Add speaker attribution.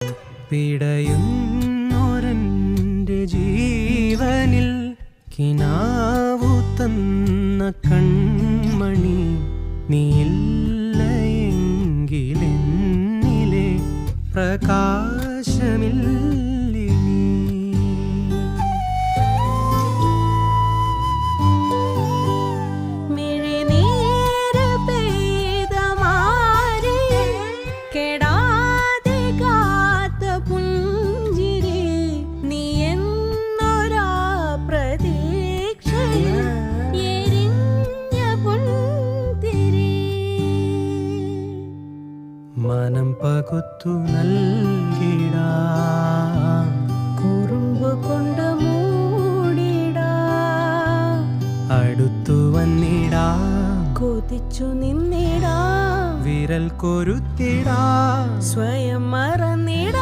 Speaker 1: പിടയുന്നൊരന്റെ ജീവനിൽ കിനാവു തന്ന കൺമണി നീയില്ലയെങ്കിലെന്നിലെ പ്രകാശമില്ലേ. മനം പകുത്തു നൽകിടാ.
Speaker 2: കുറുമ്പ് കൊണ്ട് മൂടിടാ.
Speaker 1: അടുത്തു വന്നിടാ.
Speaker 2: കൊതിച്ചു നിന്നിടാ.
Speaker 1: വിരൽ കൊരുത്തിടാ.
Speaker 2: സ്വയം